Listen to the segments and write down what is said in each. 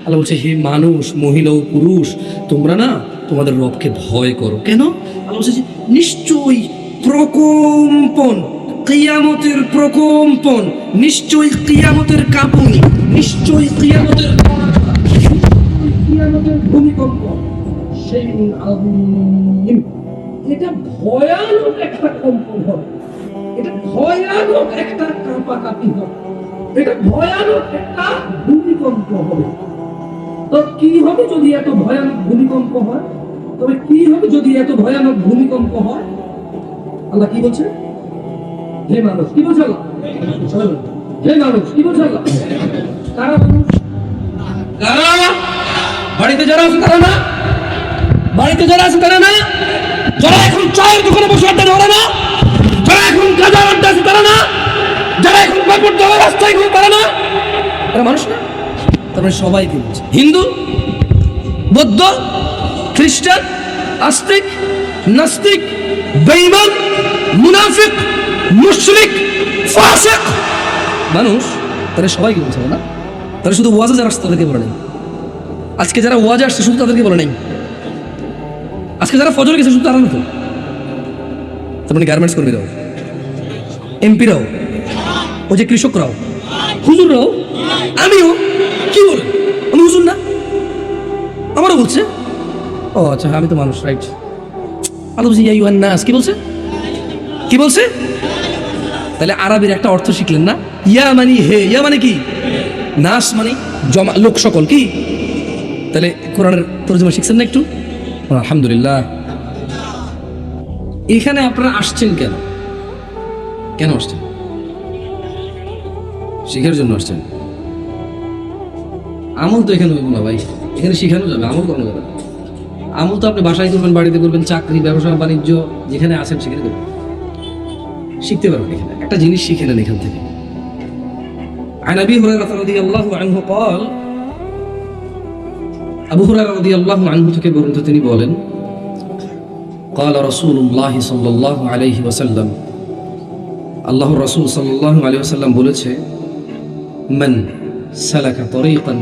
আল্লাহ বলছে, হে মানুষ, মহিলা ও পুরুষ, তোমরা না তোমাদের রবকে ভয় করো। কেন? আল্লাহ বলছে নিশ্চয়ই প্রকম্পন, কিয়ামতের প্রকম্পন, নিশ্চয়ই কিয়ামতের কাঁপুনি, নিশ্চয়ই কিয়ামতের কিয়ামতের ভূমিকম্প। সেই এটা ভয়ানক একটা কম্পন হবে। এটা ভয়ানক একটা কাঁপাকাঁপি হবে। এটা ভয়ানক একটা ভূমিকম্প হবে। তো কি হবে যদি এত ভয়ানক ভূমিকম্প হয়? তবে কি হবে যদি এত ভয়ানক ভূমিকম্প হয়? আল্লাহ কি বলছে? হে মানুষ, কি বলছে হে মানুষ, কি বলছে কারা মানুষ? কারা? বাড়িতে যারা আছে তারা না? বাড়িতে যারা আছে তারা না? যারা এখন চায়ের দোকানে বসে আড্ডা ধরে না? যারা এখন গাজার আড্ডা আছে তারা না? যারা এখন কাপড় দেওয়া রাস্তায় ঘুরে তারা না? তারা মানুষ না? তারপরে সবাইকে বলছে হিন্দু, বৌদ্ধ, খ্রিস্টান, আস্তিক, নাস্তিক, বেঈমান, মুনাফিক, মুশরিক, ফাসিক। মানুষ, তারা সবাইকে বলছে না? তারা শুধু ওয়াজে যারা আসছে তাদেরকে বলে নেই। আজকে যারা ওয়াজে আসছে শুধু তাদেরকে বলে নেই। আজকে যারা ফজর গেছে শুধু তারা না তার মানে গার্মেন্টস কর্মীরাও এমপিরাও ওই যে কৃষকরাও, হুজুররাও, আমিও কি বলে? আমি হুজুর না। আমারও বলছে। ও আচ্ছা আমি তো মানুষ রাইট আল্লাহ বলছি ইয়া ইউহান নাস, কি বলছে? কি বলছে? তাহলে আরবির একটা অর্থ শিখলেন না? ইয়া মানে হে, ইয়া মানে কি? নাস মানে জমা, লোক সকল, কি? তাহলে কোরআনের তর্জমা শিখছেন না একটু? আলহামদুলিল্লাহ। এখানে আপনারা আসছেন কেন? কেন আসছেন? শিখার জন্য আসছেন? আমল তো এখানে হইব না ভাই এখানে শিখানো যাবে আমল করানো যাবে না। আমল তো আপনি বাসায় করবেন বাড়িতে করবেন চাকরি ব্যবসা বাণিজ্য যেখানে আছেন সেখানে করবেন শিখতে পারবেন এখানে একটা জিনিস শিখে নেন এখান থেকে عن ابي هريره رضي الله عنه قال আবু হুরায়রা রাদিয়াল্লাহু আনহু থেকে বর্ণিত তিনি বলেন قال رسول الله صلى الله عليه وسلم আল্লাহর রাসূল সাল্লাল্লাহু আলাইহি ওয়াসাল্লাম বলেছে মান সালাকা তরিকান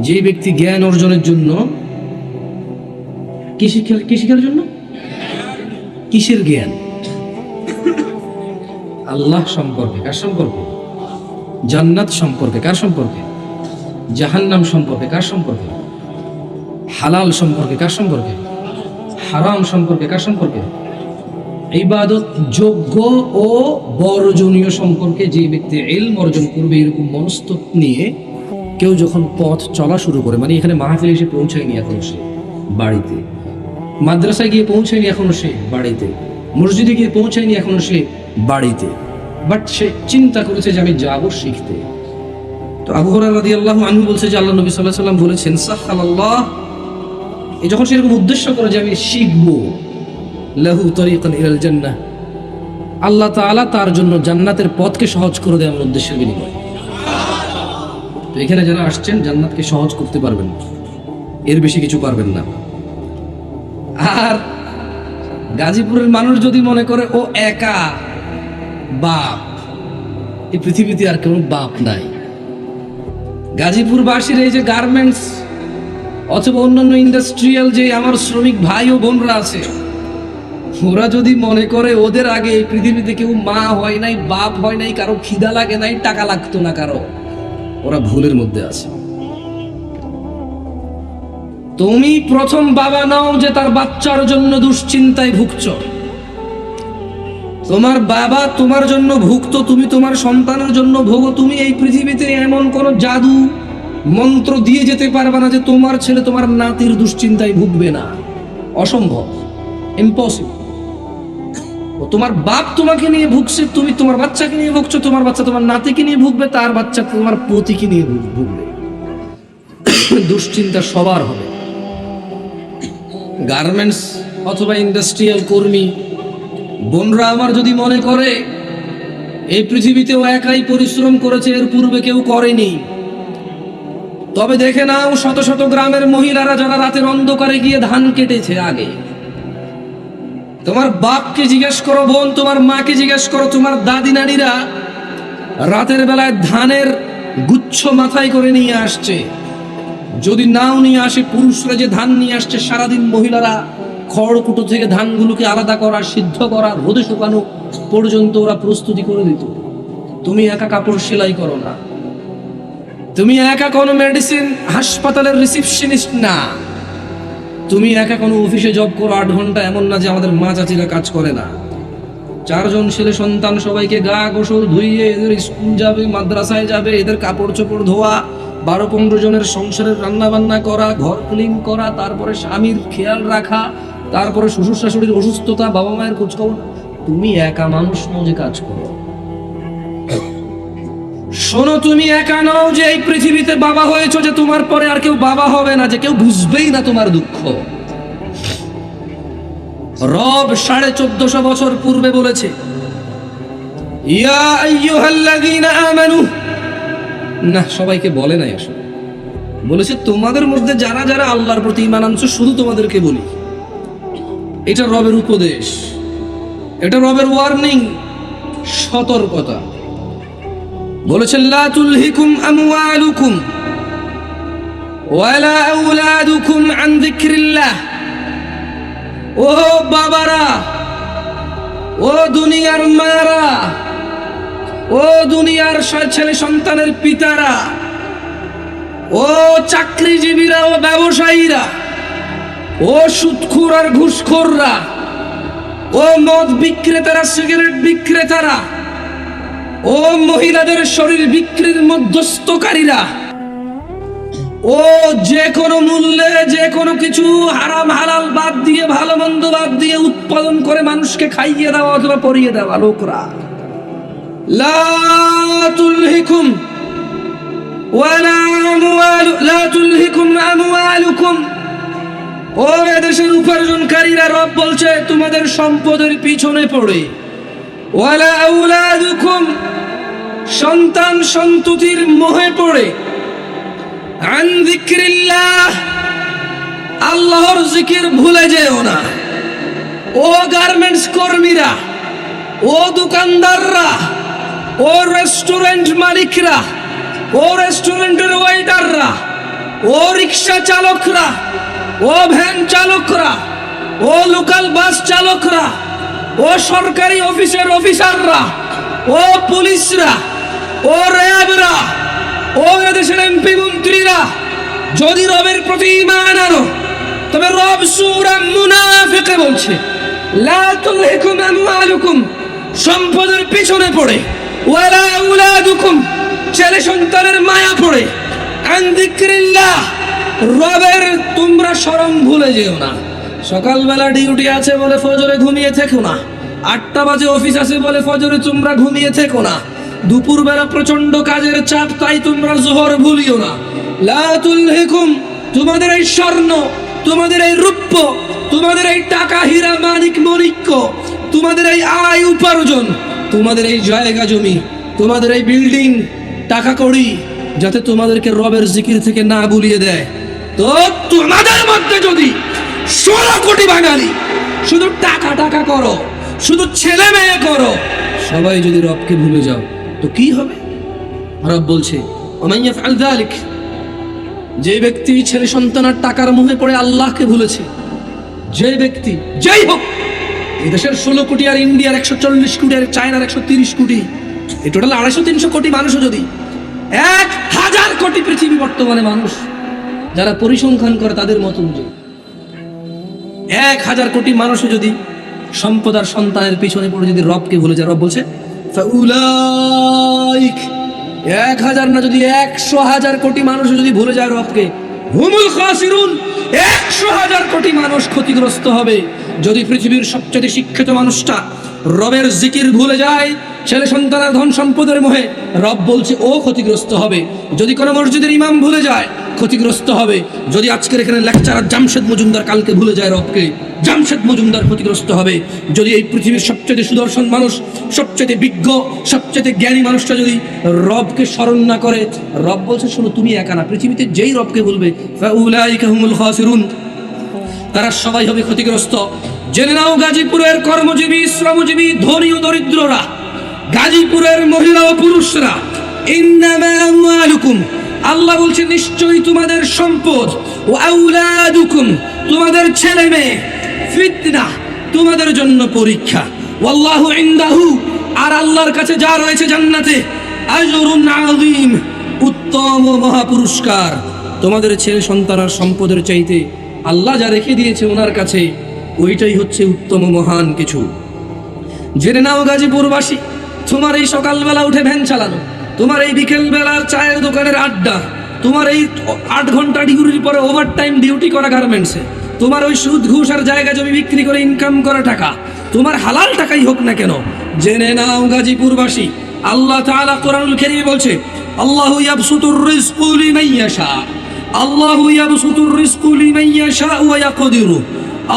যে ব্যক্তি জ্ঞান অর্জনের জন্য জন্য? কিসের জ্ঞান? আল্লাহ সম্পর্কে, কার সম্পর্কে? জান্নাত সম্পর্কে, কার সম্পর্কে? জাহান্নাম সম্পর্কে, কার সম্পর্কে? হালাল সম্পর্কে, কার সম্পর্কে? হারাম সম্পর্কে, কার সম্পর্কে? ইবাদত যোগ্য ও বর্জনীয় সম্পর্কে যে ব্যক্তি এলম অর্জন করবে এরকম মনস্তত্ব নিয়ে কেউ যখন পথ চলা শুরু করে মানে এখানে মাহফিলে এসে পৌঁছায়নি এখনও সে বাড়িতে। মাদ্রাসায় গিয়ে পৌঁছায়নি এখনও সে বাড়িতে। মসজিদে গিয়ে পৌঁছায়নি এখনও সে বাড়িতে। বাট সে চিন্তা করেছে যে আমি যাব শিখতে। তো আবু হরার আল্লাহ আনহু বলছে যে আল্লাহ নবী আলাইহি সাল্লাম বলেছেন সাহাল্লাহ এই যখন সেরকম উদ্দেশ্য করে যে আমি শিখব লাহু তরিকান ইলাল জান্নাহ। আল্লাহ তাআলা তার জন্য জান্নাতের পথকে সহজ করে দেয় আমার উদ্দেশ্যের বিনিময়ে। তো এখানে যারা আসছেন, জান্নাতকে সহজ করতে পারবেন এর বেশি কিছু পারবেন না। আর গাজীপুরের মানুষ যদি মনে করে, ও একা, বাপ, এই পৃথিবীতে আর কোনো বাপ নাই। গাজীপুরবাসীর এই যে গার্মেন্টস অথবা অন্যান্য ইন্ডাস্ট্রিয়াল যে আমার শ্রমিক ভাই ও বোনরা আছে ওরা যদি মনে করে ওদের আগে এই পৃথিবীতে কেউ মা হয় নাই, বাপ হয় নাই, কারও খিদা লাগে নাই, টাকা লাগতো না কারও। ওরা ভুলের মধ্যে আছে। তুমি প্রথম বাবা নাও যে তার বাচ্চার জন্য দুশ্চিন্তায় ভুগছ। তোমার বাবা তোমার জন্য ভুগতো তুমি তোমার সন্তানের জন্য ভোগো, তুমি এই পৃথিবীতে এমন কোন জাদু মন্ত্র দিয়ে যেতে পারবে না যে তোমার ছেলে তোমার নাতির দুশ্চিন্তায় ভুগবে না। অসম্ভব। ইম্পসিবল তোমার বাপ তোমাকে নিয়ে ভুগছে, তুমি তোমার বাচ্চাকে নিয়ে ভুগছো, তোমার বাচ্চা তোমার নাতিকে নিয়ে ভুগবে, তার বাচ্চা তোমার পতিকে নিয়ে ভুগবে। দুশ্চিন্তা সবার হবে। গার্মেন্টস অথবা ইন্ডাস্ট্রিয়াল কর্মী, বোনরা আমার যদি মনে করে, এই পৃথিবীতেও একাই পরিশ্রম করেছে, এর পূর্বে কেউ করেনি। তবে দেখে নাও, শত শত গ্রামের মহিলারা যারা রাতের অন্ধকারে গিয়ে ধান কেটেছে আগে। তোমার বাপকে জিজ্ঞেস করো বোন, তোমার মাকে জিজ্ঞেস করো, তোমার দাদি নানিরা রাতের বেলায় ধানের গুচ্ছ মাথায় করে নিয়ে আসছে। যদি নাও নিয়ে আসে, পুরুষরা যে ধান নিয়ে আসছে, সারাদিন মহিলারা খড়কুটো থেকে ধানগুলোকে আলাদা করা, সিদ্ধ করা, রোদে শুকানো পর্যন্ত ওরা প্রস্তুতি করে দিত। তুমি একা কাপড় সেলাই করো না। তুমি একা কোনো মেডিসিন হাসপাতালের রিসিপশনিস্ট না। তুমি একা কোনো অফিসে জব করো আট ঘণ্টা, এমন না যে আমাদের মা চাচিরা কাজ করে না। চারজন ছেলে সন্তান সবাইকে গা গোসল ধুইয়ে এদের স্কুল যাবে, মাদ্রাসায় যাবে, এদের কাপড় চোপড় ধোয়া, বারো পনেরো জনের সংসারের রান্না বান্না করা, ঘর ক্লিন করা, তারপরে স্বামীর খেয়াল রাখা, তারপরে শ্বশুর শাশুড়ির অসুস্থতা, বাবা মায়ের খোঁজখবর। তুমি একা মানুষ যে কাজ করো। শোনো, তুমি একা নও যে এই পৃথিবীতে বাবা হয়েছো যে তোমার পরে আর কেউ বাবা হবে না, যে কেউ বুঝবেই না তোমার দুঃখ। রব সাড়ে চোদ্দশো বছর পূর্বে বলেছে না, সবাইকে বলে নাই আসলে। বলেছে, তোমাদের মধ্যে যারা যারা আল্লাহর প্রতি ঈমান আনছো, শুধু তোমাদেরকে বলি। এটা রবের উপদেশ, এটা রবের ওয়ার্নিং, সতর্কতা। বলেছেন, লা তুলহিকুম আমওয়ালুকুম ওয়ালা আন ও বাবারা, ও দুনিয়ার ও দুনিয়ার ছেলে সন্তানের পিতারা, ও চাকরিজীবীরা, ও ব্যবসায়ীরা, ও সুদখোর আর ঘুষখোররা, ও মদ বিক্রেতারা, সিগারেট বিক্রেতারা ও মহিলাদের শরীর বিক্রির মধ্যস্থকারীরা, ও যে কোনো মূল্যে, যে কোনো কিছু হারাম, হালাল বাদ দিয়ে, ভালো মন্দ বাদ দিয়ে উৎপাদন করে মানুষকে খাইয়ে দেওয়া অথবা পরিয়ে দেওয়া লোকরা ও উপার্জনকারীরা, রব বলছে, তোমাদের সম্পদের পিছনে পড়ে। সন্তান সন্ততির মোহে পড়ে। আল্লাহর জিকির ভুলে যেও না। ও গার্মেন্টস কর্মীরা, ও দোকানদাররা, ও রেস্টুরেন্ট মালিকরা, ও রেস্টুরেন্টের ওয়েটাররা, ও রিক্সা চালকরা, ও ভ্যান চালকরা, ও লোকাল বাস চালকরা ও সরকারি অফিসের অফিসাররা, ও পুলিশরা, ও র্যাবরা, ও এদেশের এমপি মন্ত্রীরা, যদি রবের প্রতি ইমান আনো, তবে রব সূরা মুনাফিকে বলছে, লা তুলহিকুম আমওয়ালুকুম, সম্পদের পিছনে পড়ে, ওয়ালা আউলাদুকুম ছেলে সন্তানের মায়া পড়ে। আন যিকরিল্লাহ রবের তোমরা শরম ভুলে যেও না। সকালবেলা ডিউটি আছে বলে ফজরে ঘুমিয়ে থেকো না। আটটা বাজে অফিস আছে বলে ফজরে তোমরা ঘুমিয়ে থেকো না। দুপুরবেলা প্রচণ্ড কাজের চাপ, তাই তোমরা জোহর ভুলিও না। লা তুলহিকুম, তোমাদের এই স্বর্ণ, তোমাদের এই রূপ্য, তোমাদের এই টাকা, হীরা, মানিক, মণিক্য, তোমাদের এই আয় উপার্জন, তোমাদের এই জায়গা জমি, তোমাদের এই বিল্ডিং, টাকা কড়ি, যাতে তোমাদেরকে রবের জিকির থেকে না বুলিয়ে দেয়। তো তোমাদের মধ্যে যদি ষোলো কোটি বাঙালি। শুধু টাকা টাকা করো, শুধু ছেলে মেয়ে করো। সবাই যদি রবকে ভুলে যাও, তো কি হবে? রব বলছে যে ব্যক্তি ছেলে সন্তান আর টাকার মুখে পড়ে আল্লাহকে ভুলেছে, যে ব্যক্তি, যেই হোক, এই দেশের ষোলো কোটি আর ইন্ডিয়ার একশো চল্লিশ কোটি আর চায়নার একশো তিরিশ কোটি, এই টোটাল আড়াইশো তিনশো কোটি মানুষও যদি এক হাজার কোটি পৃথিবী বর্তমানে মানুষ, যারা পরিসংখ্যান করে তাদের মত অনুযায়ী। এক হাজার কোটি মানুষও যদি সম্পদ আর সন্তানের পিছনে পড়ে যদি রবকে ভুলে যায়, রব বলছে এক হাজার না যদি একশো হাজার কোটি মানুষ যদি ভুলে যায় রবকে, হুমুল খাসিরুন, একশো হাজার কোটি মানুষ ক্ষতিগ্রস্ত হবে। যদি পৃথিবীর সবচেয়ে শিক্ষিত মানুষটা রবের জিকির ভুলে যায়, ছেলে সন্তানের ধন সম্পদের মোহে রব বলছে, ও ক্ষতিগ্রস্ত হবে। যদি কোনো মসজিদের ইমাম ভুলে যায় ক্ষতিগ্রস্ত হবে। যদি আজকের এখানে লেকচারার জামশেদ মজুমদার কালকে ভুলে যায় রবকে, জামশেদ মজুমদার ক্ষতিগ্রস্ত হবে। যদি এই পৃথিবীর সবচেয়ে সুদর্শন মানুষ সবচেয়ে বিজ্ঞ সবচেয়ে জ্ঞানী মানুষটা যদি রবকে স্মরণ না করে, রব বলছে, শোনো, তুমি একা না। পৃথিবীতে যেই রবকে বলবে তারা সবাই হবে ক্ষতিগ্রস্ত। জেনে নাও, গাজীপুরের কর্মজীবী, শ্রমজীবী, ধনী ও দরিদ্ররা, গাজীপুরের মহিলা ও পুরুষরা আল্লাহ বলছে, নিশ্চয়ই তোমাদের সম্পদ ও আউলাদুকুম, তোমাদের ছেলে মেয়ে, ফিতনা তোমাদের জন্য পরীক্ষা। ওয়াল্লাহু ইনদাহু, আর আল্লাহর কাছে যা রয়েছে জান্নাতে, আজরুন আযীম, উত্তম ও মহা পুরস্কার তোমাদের ছেলে সন্তান আর সম্পদের চাইতে আল্লাহ যা রেখে দিয়েছে ওনার কাছে, ওইটাই হচ্ছে উত্তম মহান কিছু। জেনে নাও গাজীপুরবাসী, তোমার এই সকালবেলা উঠে ভ্যান চালানো। তোমার এই বিকেল বেলার চায়ের দোকানের আড্ডা, তোমার এই আট ঘণ্টা ডিউটির পরে ওভার টাইম ডিউটি করা গার্মেন্টসে তোমার ওই সুদ ঘুষ আর জায়গা জমি বিক্রি করে ইনকাম করা টাকা, তোমার হালাল টাকাই হোক না কেন, জেনে নাও গাজীপুরবাসী, আল্লাহ তাআলা কোরআনুল কারীমে বলছে, আল্লাহু ইয়াবসুতুর রিজকু লিমান ইয়াশা, আল্লাহু ইয়াবসুতুর রিজকু লিমান ইয়াশা ওয়া ইয়াকদিরু,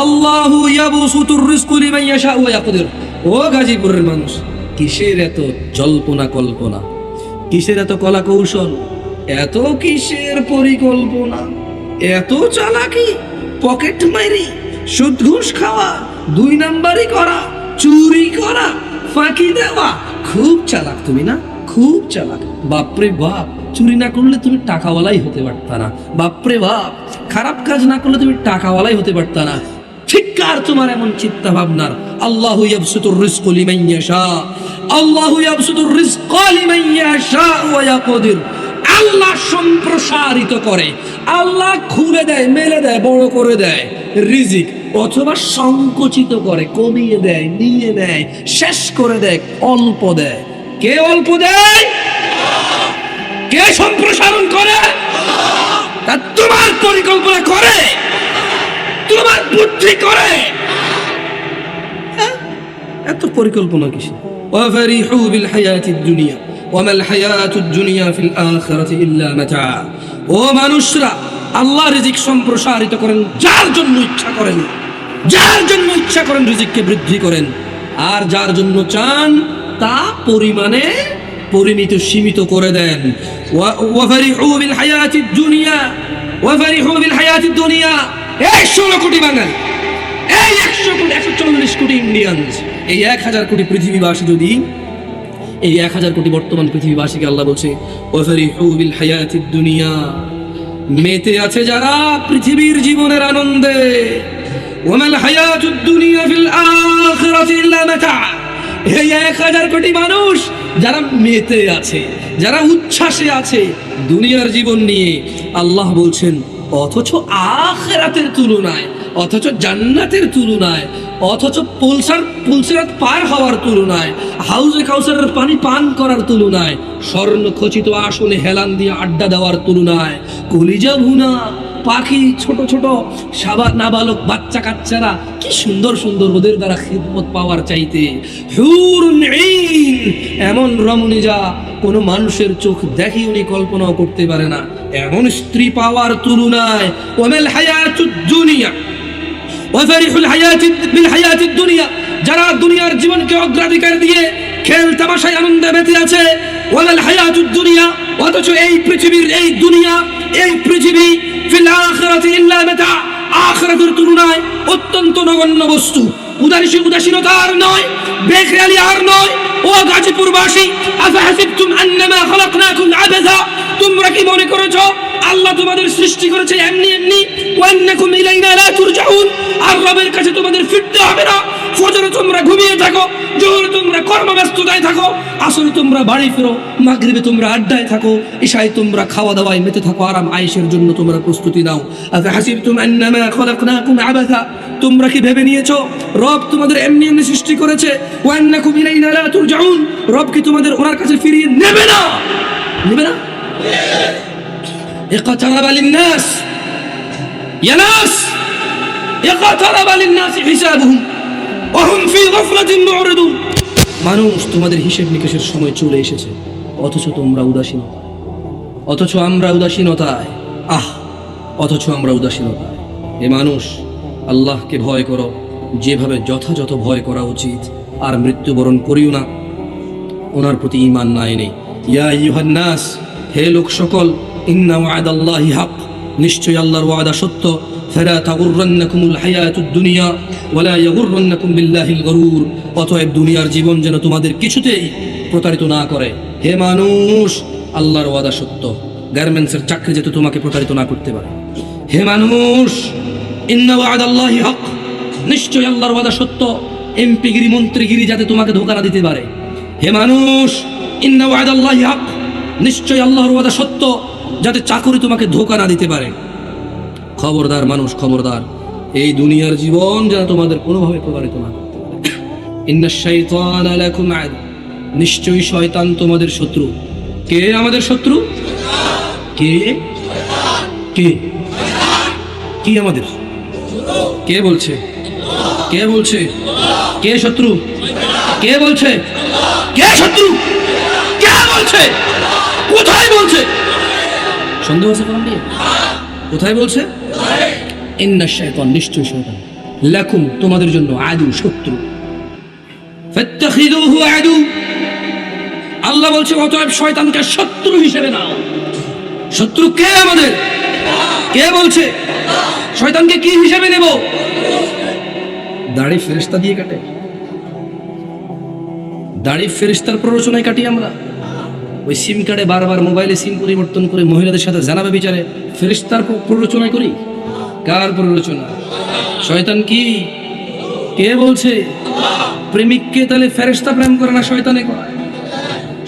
আল্লাহু ইয়াবসুতুর রিজকু লিমান ইয়াশা ওয়া ইয়াকদিরু। ও গাজীপুরের মানুষ, কিসের এত জল্পনা কল্পনা? কিসের এত কলা কৌশল এত কিসের পরিকল্পনা? এত চালাকি? পকেট মারি? সুদ ঘুষ খাওয়া? দুই নাম্বারই করা? চুরি করা? ফাঁকি দেওয়া? খুব চালাক তুমি না? খুব চালাক। বাপরে বাপ, চুরি না করলে তুমি টাকাওয়ালাই হতে পারতা না। বাপরে বাপ, খারাপ কাজ না করলে তুমি টাকাওয়ালাই হতে পারতা না। ঠিককার তোমার এমন চিন্তা ভাবনার আল্লাহু ইয়াবসুতুর আল্লাহ সম্প্রসারিত করে। আল্লাহ খুলে দেয়, মেলে দেয়, বড় করে দেয়। রিজিক অথবা সংকুচিত করে, কমিয়ে দেয়, নিয়ে নেয়, শেষ করে দেয়, অল্প দেয়। কে অল্প দেয়? কে সম্প্রসারণ করে? বুদ্ধি করে হ্যাঁ? এত পরিকল্পনা কিসে وفرحوا بالحياة الدنيا وما الحياة الدنيا في الآخرة إلا متاع ও মানুষরা আল্লাহ রিজিক সম্প্রসারিত করেন যার জন্য ইচ্ছা করেন যার জন্য ইচ্ছা করেন রিজিককে বৃদ্ধি করেন আর যার জন্য চান তা পরিমাণে পরিমিত সীমিত করে দেন ওয়া- ওয়াফারিহু বিল হায়াতিদ দুনিয়া ওয়াফারিহু বিল হায়াতিদ দুনিয়া এই ষোলো কোটি বাঙালি। এই একশো কোটি, একশো চল্লিশ কোটি ইন্ডিয়ানস। এই এক হাজার কোটি পৃথিবীবাসী যদি এই এক হাজার কোটি বর্তমান পৃথিবীবাসীকে আল্লাহ বলছে বিল হায়াতিদ দুনিয়া। মেতে আছে যারা পৃথিবীর জীবনের আনন্দে। ওমাল হায়াতুদ দুনিয়া ফিল আখিরাতি ইল্লা মাতা। এই এক হাজার কোটি মানুষ যারা মেতে আছে, যারা উচ্ছ্বাসে আছে দুনিয়ার জীবন নিয়ে আল্লাহ বলছেন অথচ আখেরাতের তুলনায়, অথচ জান্নাতের তুলনায়, অথচ পুলসার, পুলসিরাত পার হওয়ার তুলনায়, হাউজে কাউসারের পানি পান করার তুলনায়, স্বর্ণ খচিত আসনে হেলান দিয়ে আড্ডা দেওয়ার তুলনায়, কলিজা ভুনা পাখি ছোট ছোট সাবা নাবালক বাচ্চা কাচ্চারা কি সুন্দর সুন্দর ওদের দ্বারা খিদমত পাওয়ার চাইতে। ঈন, এমন রমণী যা কোনো মানুষের চোখ দেখি উনি কল্পনাও করতে পারে না। এমন স্ত্রী পাওয়ার তুলনায় ওমেল হায়াতুদ দুনিয়া ওয়াফারিহুল হায়াতি বিল হায়াতিদ দুনিয়া যারা দুনিয়ার জীবনকে অগ্রাধিকার দিয়ে খেল তামাশায় আনন্দে মেতে আছে ওয়ালাল হায়াতুদ দুনিয়া অথচ এই পৃথিবীর এই দুনিয়া এই পৃথিবী ফিল তুলনায় অত্যন্ত নগণ্য বস্তু। উদাসী উদাসীনতা আর নয় বেখেয়ালি আর নয়। ও গাজীপুরবাসী আফাহাসিবতুম আন্নামা খালাকনাকুম আবাসা তোমরা কি মনে করেছ, আল্লাহ তোমাদের সৃষ্টি করেছে এমনি এমনি? ওয়ান্নাকুম ইলাইনা লা তুরজাউন। আর রবের কাছে তোমাদের ফিরতে হবে না। ফজরে তোমরা ঘুমিয়ে থাকো জোহরে তোমরা কর্মব্যস্ততায় থাকো আসরে তোমরা বাড়ি ফেরো মাগরিবে তোমরা আড্ডায় থাকো ঈশায় তোমরা খাওয়া দাওয়ায় মেতে থাকো আরাম আয়েশের জন্য তোমরা প্রস্তুতি নাও আফা হাসিবতুম আন্নামা খালাকনাকুম আবাসা তোমরা কি ভেবে নিয়েছো রব তোমাদের এমনি এমনি সৃষ্টি করেছে ওয়ান্নাকুম ইলাইনা লা তুরজাউন রব কি তোমাদের ওনার কাছে ফিরিয়ে নেবে না নেবে না اقترب للناس يا ناس اقترب للناس حسابهم মানুষ তোমাদের হিসেব নিকেশের সময় চলে এসেছে, অথচ তোমরা উদাসীনতা অথচ আমরা উদাসীনতায়, আহ, অথচ আমরা উদাসীনতায়। এ মানুষ, আল্লাহকে ভয় করো, যেভাবে যথাযথ ভয় করা উচিত, আর মৃত্যুবরণ করিও না। ওনার প্রতি ইমান না এনে, ইয়া ইউহান্নাস হে লোক সকল ইন্না ওয়াদাল্লাহি হক নিশ্চয় আল্লাহর ওয়াদা সত্য। ফেরা তাগুররান্নাকুমুল হায়াতুদ দুনিয়া ওয়ালা ইয়াগুররান্নাকুম বিল্লাহিল গরুর অতএব দুনিয়ার জীবন যেন তোমাদের কিছুতেই প্রতারিত না করে। হে মানুষ, আল্লাহর ওয়াদা সত্য। গার্মেন্টসের চাকরি যাতে তোমাকে প্রতারিত না করতে পারে। হে মানুষ, ইন্না ওয়াদাল্লাহি হক। নিশ্চয়ই আল্লাহর ওয়াদা সত্য। এমপিগিরি মন্ত্রীগিরি যাতে তোমাকে ধোকা না দিতে পারে। হে মানুষ, ইন্না ওয়াদাল্লাহি হক। নিশ্চয়ই আল্লাহর ওয়াদা সত্য। যাতে চাকরি তোমাকে ধোকা না দিতে পারে। খবরদার মানুষ, খবরদার। এই দুনিয়ার জীবন যেন তোমাদের কোনোভাবে প্রতারিত না নিশ্চয়ই শয়তান তোমাদের শত্রু। কে আমাদের শত্রু? কে? কে? কি আমাদের? কে বলছে? কে বলছে? কে শত্রু? কে বলছে? কে শত্রু? কে বলছে? কোথায় বলছে? সন্দেহ আছে কোথায় বলছে? ইন্না নিশ্চয় তোমাদের জন্য আদু, শত্রু। আল্লাহ বলছে অতএব শয়তানকে শত্রু হিসেবে নাও। শত্রু কে আমাদের? কে বলছে? শয়তানকে কি হিসেবে নেব? দাড়ি ফেরেশতা দিয়ে কাটে। দাড়ি ফেরেশতার প্ররোচনায় কাটি আমরা। ওই সিম কার্ডে বারবার মোবাইলে সিম পরিবর্তন করে মহিলাদের সাথে জানাবে বিচারে ফেরিস্তার প্র- প্ররোচনায় করি। কার প্ররোচনা? শয়তান কি? কে বলছে? প্রেমিককে তাহলে ফেরেশতা প্রেম করে না শয়তানে করায়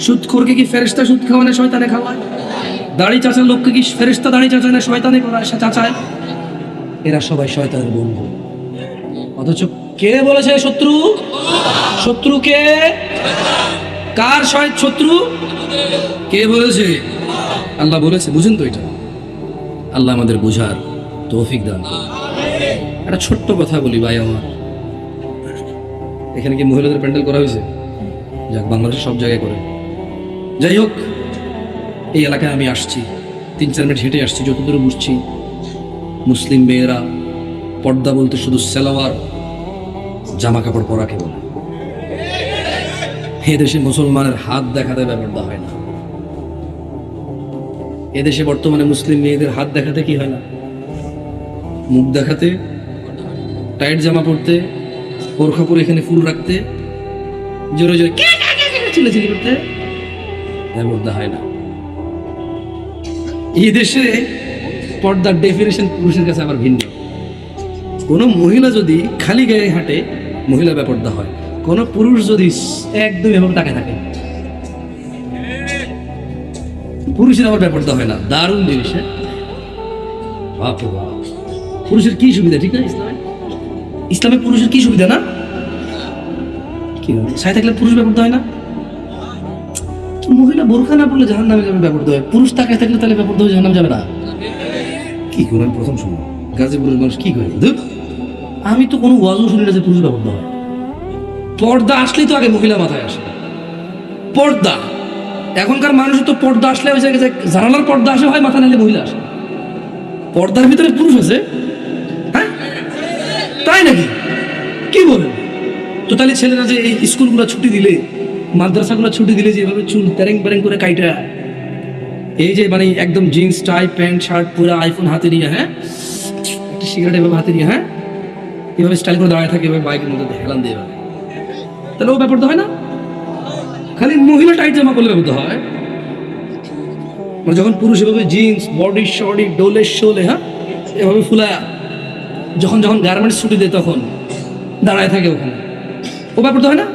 সুদখোরকে কি ফেরেশতা সুদ খাওয়ায় না শয়তানে খাওয়ায়? দাড়ি চাচার লোককে কি ফেরেশতা দাড়ি চাচায় না শয়তানে করায় চাচায়? এরা সবাই শয়তানের বন্ধু। অথচ কে বলেছে শত্রু? শত্রু কে? কার শত্রু? কে বলেছে? আল্লাহ বলেছে, বুঝেন তো এটা। আল্লাহ আমাদের বুঝার তৌফিক দান। একটা ছোট্ট কথা বলি ভাই আমার। এখানে কি মহিলাদের প্যান্ডেল করা হয়েছে? যাক, বাংলাদেশের সব জায়গায় করে। যাই হোক, এই এলাকায় আমি আসছি। তিন চার মিনিট হেঁটে আসছি, যতদূর বুঝছি। মুসলিম মেয়েরা পর্দা বলতে শুধু সেলাওয়ার জামা কাপড় পরাকে বলে? এদেশে মুসলমানের হাত দেখাতে ব্যাপারটা হয় না। এদেশে বর্তমানে মুসলিম মেয়েদের হাত দেখাতে কি হয় না? মুখ দেখাতে, টাইট জামা পরতে বোরখা পরে এখানে ফুল রাখতে, জোরে জোরে চিল্লাচিল্লি করতে ব্যাপারটা হয় না। এই দেশে পর্দার ডেফিনেশন পুরুষের কাছে আবার ভিন্ন। কোনো মহিলা যদি খালি গায়ে হাঁটে, মহিলা ব্যাপারটা হয়। কোনো পুরুষ যদি একদম এভাবে তাকে থাকে। পুরুষের আবার ব্যাপারটা হয় না। দারুণ জিনিস হ্যাঁ? বাপরে বাপ। পুরুষের কি সুবিধা ঠিক না ইসলামে ইসলামে পুরুষের কি সুবিধা না? কি হবে? সাই থাকলে পুরুষ ব্যাপারটা হয় না? মহিলা বোরখা না পড়লে জাহান নামে যাবে ব্যাপারটা হয়। পুরুষ তাকে থাকলে তাহলে ব্যবহৃত হয়ে জাহান্নাম যাবে না। কি করে? আমি প্রথম শুনলাম। গাজীপুরের মানুষ কি করে? ধুর, আমি তো কোনো ওয়াজও শুনি না যে পুরুষ ব্যবহৃত হয়। পর্দা আসলেই তো আগে মহিলা মাথায় আসে। পর্দা। এখনকার মানুষের তো পর্দা আসলে ওই জায়গায় জানালার পর্দা আসে হয় মাথা নালে মহিলা আসে। পর্দার ভিতরে পুরুষ আছে। তাই নাকি? কি বলেন তো তাহলে ছেলেরা যে এই স্কুলগুলো ছুটি দিলে, মাদ্রাসাগুলো ছুটি দিলে যে এভাবে চুল প্যারেং প্যারেং করে কাইটা? এই যে মানে একদম জিন্স, টাই, প্যান্ট, শার্ট পুরো আইফোন হাতে নিয়ে হ্যাঁ? একটা সিগারেট এভাবে হাতে নিয়ে হ্যাঁ? এভাবে স্টাইল করে দাঁড়ায় থাকে, এভাবে বাইকের মধ্যে হেলান দিয়ে এভাবে। তাহলে ও ব্যাপারটা হয় না? খালি মহিলা টাইট জামা করলে ব্যাপারটা হয়। মানে যখন পুরুষ এভাবে জিন্স বডি শডি ডোলে শোলে হ্যাঁ? এভাবে ফুলায়। যখন যখন গার্মেন্টস ছুটি দেয় তখন দাঁড়ায় থাকে ওখানে। ও ব্যাপারটা হয় না?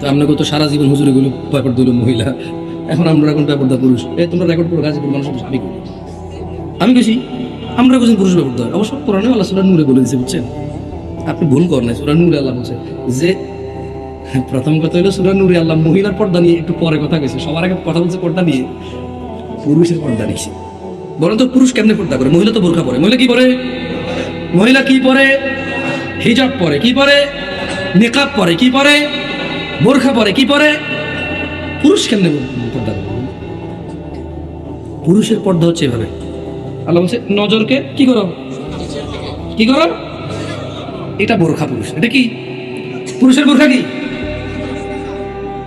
তো আপনাকে তো সারা জীবন হুজুরে গুলো ব্যাপার দিল মহিলা। এখন আমরা এখন ব্যাপারটা পুরুষ। এ তোমরা রেকর্ড করো গাজীপুর মানুষ আমি করি। আমি গেছি আমরা কোথায় পুরুষ ব্যাপারটা হয়। অবশ্য কোরআনে আল্লাহ সুরা নূরে বলে দিয়েছে, বুঝছেন? আপনি ভুল করেন নাই, সুরা নূরে আল্লাহ বলছে যে, প্রথম কথা হলো সুরা নূরে আল্লাহ মহিলার পর্দা নিয়ে একটু পরে কথা কইছে। সবার আগে কথা বলছে পর্দা নিয়ে, পুরুষের পর্দা নিয়েছে বলেন তো পুরুষ কেমনে পর্দা করে? মহিলা তো বোরখা পরে। মহিলা কি পরে? মহিলা কি পরে? হিজাব পরে কি পরে? নিকাব পরে কি পরে? বোরখা পরে কি পরে? পুরুষ কেমনে পর্দা পুরুষের পর্দা হচ্ছে এভাবে। আল্লাহ বলছে নজরকে কি করো? কি করো? এটা বোরখা পুরুষ। এটা কি? পুরুষের বোরখা কি?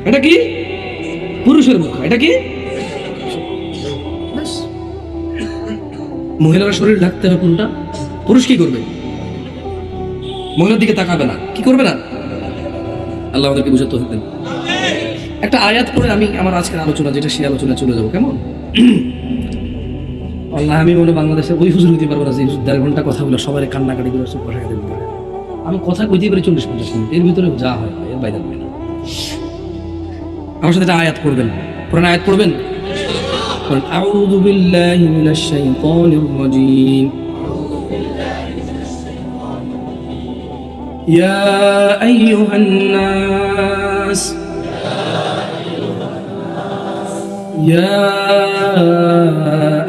এটা কি? পুরুষের বোরখা এটা কি। মহিলারা শরীর ঢাকতে হবে কোনটা? পুরুষ কি করবে? মহিলার দিকে তাকাবে না। কি করবে না? আল্লাহ আমাদেরকে বুঝাতে হতেন একটা আয়াত করে আমি আমার আজকের আলোচনা, যেটা সেই আলোচনা চলে যাব, কেমন? আল্লাহ, আমি মনে বাংলাদেশে ওই হুজুর হইতে পারব না, যে দেড় ঘণ্টা কথা বলে সবাই কান্নাকাটি করে সব কথা দিতে পারে আমি কথা কইতে পারি চল্লিশ পঞ্চাশ মিনিট, এর ভিতরে যা হয় এর বাইরে হয় না। আমার সাথে একটা আয়াত করবেন পুরান আয়াত করবেন আউযু বিল্লাহি মিনাশ يا أيها الناس يا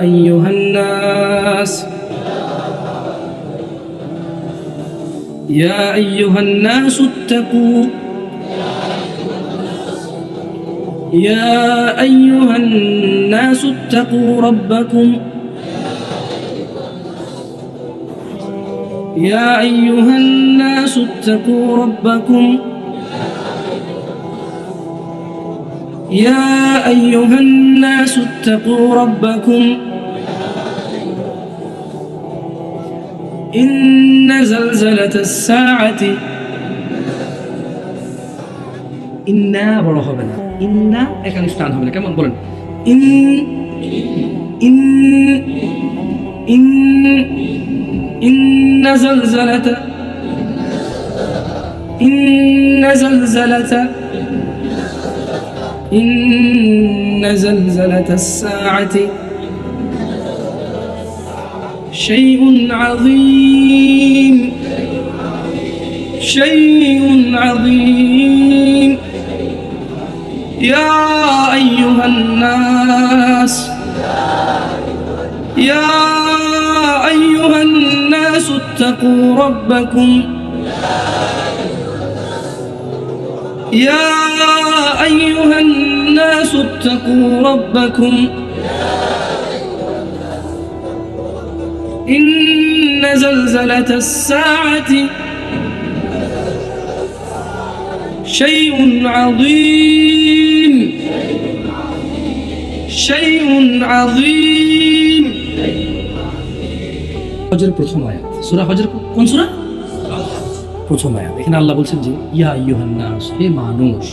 أيها الناس يا أيها الناس اتقوا يا أيها الناس اتقوا ربكم يا أيها الناس اتقوا ربكم يا أيها الناس اتقوا ربكم إن زلزلة الساعة ইন্না বড় হবে না ইন্না এখানে স্টান হবে না কেমন বলেন ইন ইন ইন إن زلزلة إن زلزلة إن زلزلة الساعة شيء عظيم شيء عظيم يا أيها الناس اتقوا ربكم يا أيها الناس اتقوا ربكم إن زلزلة الساعة شيء عظيم شيء عظيم হজের প্রথম আয়াত সূরা হজের কোন সূরা? প্রথম এখানে আল্লাহ বলছেন যে, ইয়া হে মানুষ,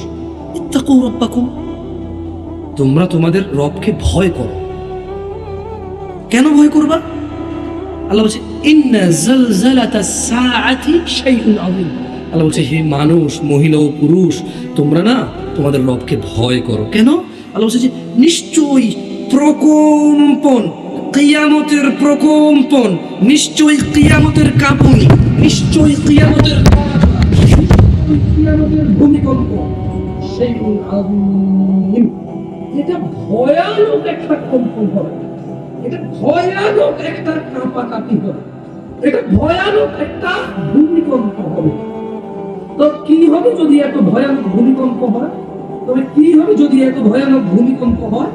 ইত্তাকু তোমরা তোমাদের রবকে ভয় করো। কেন ভয় করবা? আল্লাহ বলছে, ইন্না জালজালাতাস সাআতি শাইউন আযীম। আল্লাহ বলছে, হে মানুষ, মহিলা ও পুরুষ, তোমরা না তোমাদের রবকে ভয় করো। কেন? আল্লাহ বলছে যে, নিশ্চয়ই প্রকম্পন কিয়ামতের প্রকম্পন, নিশ্চয়ই কিয়ামতের কাঁপুনি, নিশ্চয়ই কিয়ামতের ভূমিকম্প। আযীম। এটা ভয়ানক একটা কম্পন হবে। এটা ভয়ানক একটা কাঁপাকাঁপি হবে। এটা ভয়ানক একটা ভূমিকম্প হবে। তো কি হবে যদি এত ভয়ানক ভূমিকম্প হয়? তবে কি হবে যদি এত ভয়ানক ভূমিকম্প হয়?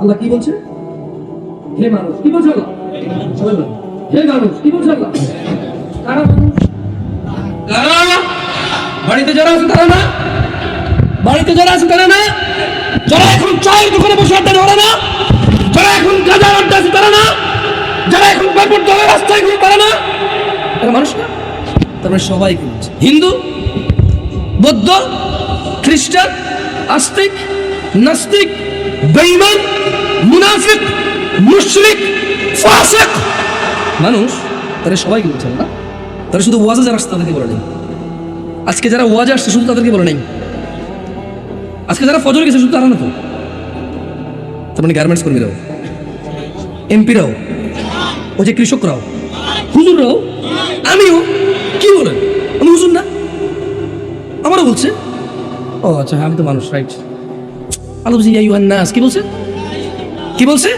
আল্লাহ কি বলছে হে মানুষ, কি হে মানুষ, কি মানুষ? বাড়িতে যারা আছে তারা না? বাড়িতে যারা আছে তারা না? যারা এখন চায়ের দোকানে বসে আড্ডা ধরে না? যারা এখন গাজার আড্ডা আছে, তারা না? যারা এখন ব্যাপক দলে রাস্তায় ঘুরে, তারা না? তারা মানুষ না? তারপরে সবাই বলছে? হিন্দু, বৌদ্ধ, খ্রিস্টান, আস্তিক, নাস্তিক, বেঈমান, মুনাফিক মুশরিক, ফাসিক। মানুষ, তারা সবাই বলছে না তারা শুধু ওয়াজে যারা আসছে তাদেরকে বলে নেই। আজকে যারা ওয়াজে আসছে শুধু তাদেরকে বলে নেই। আজকে যারা ফজর গেছে শুধু তারা না তো। তার মানে গার্মেন্টস কর্মীরাও এমপিরাও ওই যে কৃষকরাও, হুজুররাও, আমিও, কি বলেন? আমি হুজুর না। আমারও বলছে। ও আচ্ছা হ্যাঁ আমি তো মানুষ রাইট আলো বুঝি, ইয়া ইউহান নাস, কি বলছে? কি বলছে?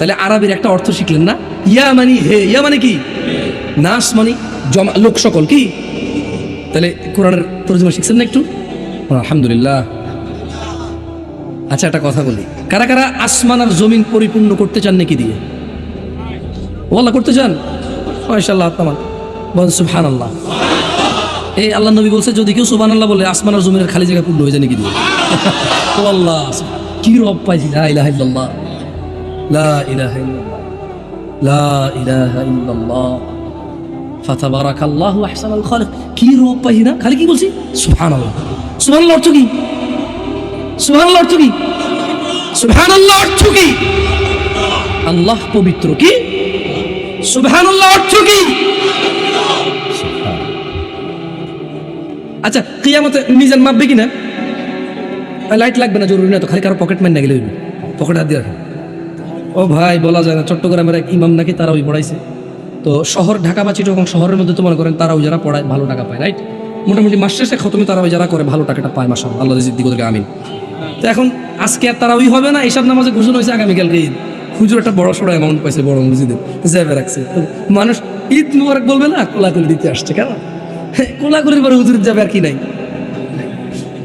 তাহলে আরবের একটা অর্থ শিখলেন না? ইয়া মানে হে, ইয়া মানে কি? নাস মানে জমা, লোক সকল কি? তাহলে কোরআনের তর্জমা শিখছেন না একটু? আলহামদুলিল্লাহ। আচ্ছা একটা কথা বলি। কারা কারা আসমান আর জমিন পরিপূর্ণ করতে চান নাকি দিয়ে? ও আল্লাহ করতে চান? মাশাআল্লাহ আত্মা বলেন সুবহান আল্লাহ এই আল্লাহ নবী বলছে, যদি কেউ সুবহান আল্লাহ বলে, আসমান আর জমিনের খালি জায়গা পূর্ণ হয়ে যায় নাকি দিয়ে? ও আল্লাহ কি রব পাইছি? লা ইলাহা ইল্লাল্লাহ, লা ইলাহা ইল্লাল্লাহ লা ইলাহা ইল্লাল্লাহ ফাতাবারাকাল্লাহু আহসানুল খালিক। কি রব পাইছি না? খালি কি বলছি? সুবহানাল্লাহ। সুবহানাল্লাহ অর্থ কি? সুবহানাল্লাহ অর্থ কি? সুবহানাল্লাহ অর্থ কি? আল্লাহ পবিত্র কি? সুবহানাল্লাহ অর্থ কি? আচ্ছা কিয়ামতে মিজান মাপবে কি না লাইট লাগবে না, জরুরি না তো, খালি কারও পকেট ম্যান না গেলে পকেট হাত দিয়ে রাখেন ও ভাই, বলা যায় না, চট্টগ্রামের এক ইমাম নাকি তারা ওই পড়াইছে। তো শহর, ঢাকা বা চিটগং শহরের মধ্যে তো মনে করেন তারা ওই যারা পড়ায়, ভালো টাকা পায় রাইট মোটামুটি মাস শেষে খতমে তারা ওই যারা করে, ভালো টাকাটা পায় মাসা আল্লাহ থেকে আমিন। তো এখন আজকে আর তারা ওই হবে না এইসব নামাজে ঘোষণা হয়েছে আগামীকালকে ঈদ। হুজুর একটা বড় সড়ো অ্যামাউন্ট পাইছে, বড় মসজিদে যাবে রাখছে। মানুষ ঈদ মুবারক বলবে না, কোলাকুলি দিতে আসছে কেন কোলাকুলির পরে হুজুর যাবে আর কি নাই।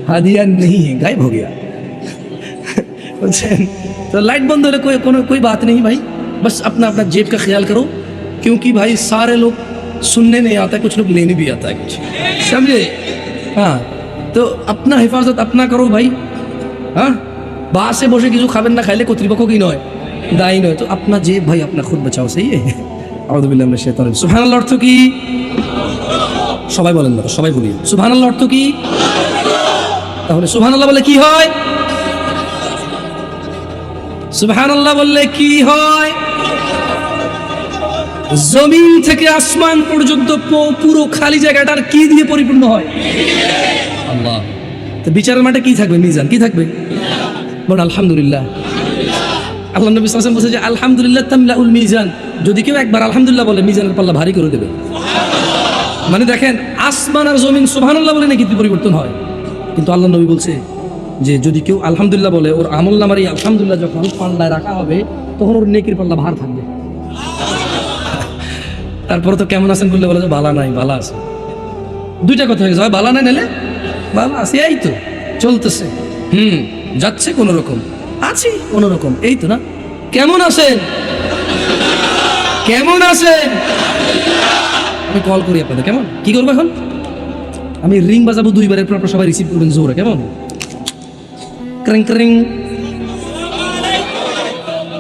হাদিয়া নেই, গায়েব হো গিয়া বুঝছেন तो लाइट बंद होने कोई कोई कोई बात नहीं भाई बस अपना अपना जेब का ख्याल करो क्योंकि भाई सारे लोग सुनने नहीं आता है कुछ लोग लेने भी आता है कुछ समझे हाँ तो अपना हिफाजत अपना करो भाई हाँ बाहर से बसे किसी खाबेन ना खाइले কর্তৃপক্ষ কি নয় দায়ী নয় তো আপনার জেব ভাই আপনার খুদ বাঁচাও সেই আউদুবিল্লাহ শেতান সুবহানাল্লাহ অর্থ কি সবাই বলেন না সবাই বলি সুবহানাল্লাহ অর্থ কি তাহলে সুবহানাল্লাহ বলে কি হয় সুবহানাল্লাহ বললে কি হয়? জমিন থেকে আসমান পর্যন্ত পুরো খালি জায়গাটার কি দিয়ে পরিপূর্ণ হয়? আল্লাহ। তো বিচারের মাঠে কি থাকবে মিজান? কি থাকবে? বল আলহামদুলিল্লাহ। আল্লাহ নবী আলাইহি বলছে যে, আলহামদুলিল্লাহ তামলাউল মিজান। যদি কেউ একবার আলহামদুলিল্লাহ বলে, মিজানের পাল্লা ভারী করে দেবে। মানে দেখেন, আসমান আর জমিন সুবহানাল্লাহ বলে নাকি পরিবর্তন হয়? কিন্তু আল্লাহ নবী বলছে যে যদি কেউ আলহামদুলিল্লাহ বলে, ওর আমল নামার এই আলহামদুলিল্লাহ যখন পাল্লায় রাখা হবে, তখন ওর নেকির পাল্লা ভার থাকবে। তারপরে তো কেমন আছেন বললে বলে যে, বালা নাই, বালা আছে। দুইটা কথা হয়ে হয় বালা নাই নিলে? বালা আছে, এই তো, চলতেছে। হুম, যাচ্ছে কোনো রকম? আছি, কোনো রকম। এই তো না? কেমন আছেন? কেমন আছেন? আমি কল করি আপনাদের, কেমন? কি করব এখন? আমি রিং বাজাবো দুইবারের পর আপনারা সবাই রিসিভ করবেন জোরে, কেমন? ক্রিং ক্রিং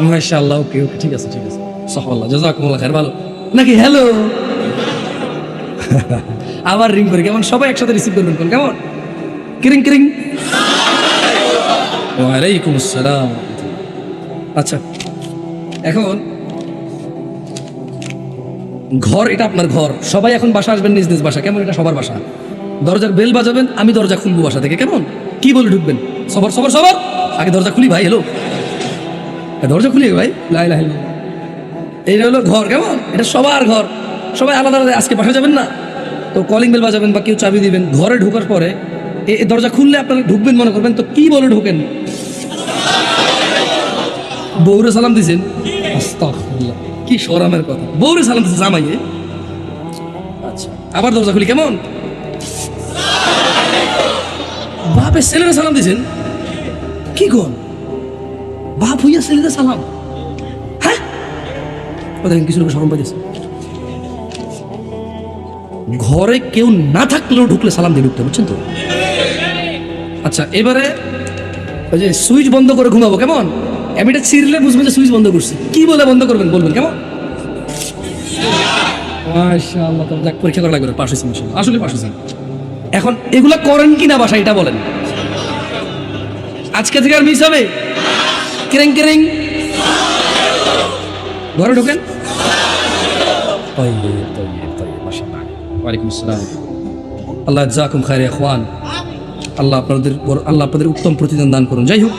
মাশাআল্লাহ ওকে ওকে ঠিক আছে ঠিক আছে। সাহাল্লাহ জাজাকুমুল্লাহ খাইর, ভালো। নাকি হ্যালো আবার রিং করে, কেমন? সবাই একসাথে রিসিভ করবেন কোন কেমন? ক্রিং ক্রিং ওয়ালাইকুম আসসালাম। আচ্ছা এখন ঘর, এটা আপনার ঘর। সবাই এখন বাসা আসবেন, নিজ নিজ বাসা। কেমন এটা? সবার বাসা। দরজার বেল বাজাবেন, আমি দরজা খুলবো বাসা থেকে, কেমন? কি বলে ঢুকবেন? সবার সবার সবার। আগে দরজা খুলি ভাই হ্যালো দরজা খুলি ভাই। লাই লাই এইটা হলো ঘর, কেমন? এটা সবার ঘর। সবাই আলাদা আলাদা। আজকে বাসা যাবেন না? তো কলিং বেল বাজাবেন বা কেউ চাবি দিবেন। ঘরে ঢোকার পরে এ- এ দরজা খুললে আপনারা ঢুকবেন মনে করবেন। তো কি বলে ঢোকেন? বৌরে সালাম দিছেন? কি সরামের কথা। বৌরে সালাম দিছে জামাইয়ে আচ্ছা আবার দরজা খুলি, কেমন? বাপের ছেলেরা সালাম দিছেন? কি কোন বাপ হইয়া সালাম। হ্যাঁ? কিছু লোক পাইতেছে ঘরে কেউ না থাকলেও ঢুকলে সালাম দিয়ে ঢুকতে বুঝছেন তো? আচ্ছা এবারে ওই যে সুইচ বন্ধ করে ঘুমাবো, কেমন? এমিটা ছিঁড়লে বুঝবেন যে সুইচ বন্ধ করছি। কি বলে বন্ধ করবেন বলবেন, কেমন? পরীক্ষা করা লাগবে পাশ হয়েছে আসলে পাশ হয়েছেন এখন এগুলা করেন কি না বাসা এটা বলেন। আজকে থেকে আর মিস হবে? কেরেং কেরেং। ঘরে ঢোকেন। আল্লাহ জাকুম খায়রে খোয়ান আল্লাহ আপনাদের আল্লাহ আপনাদের উত্তম প্রতিদান দান করুন। যাই হোক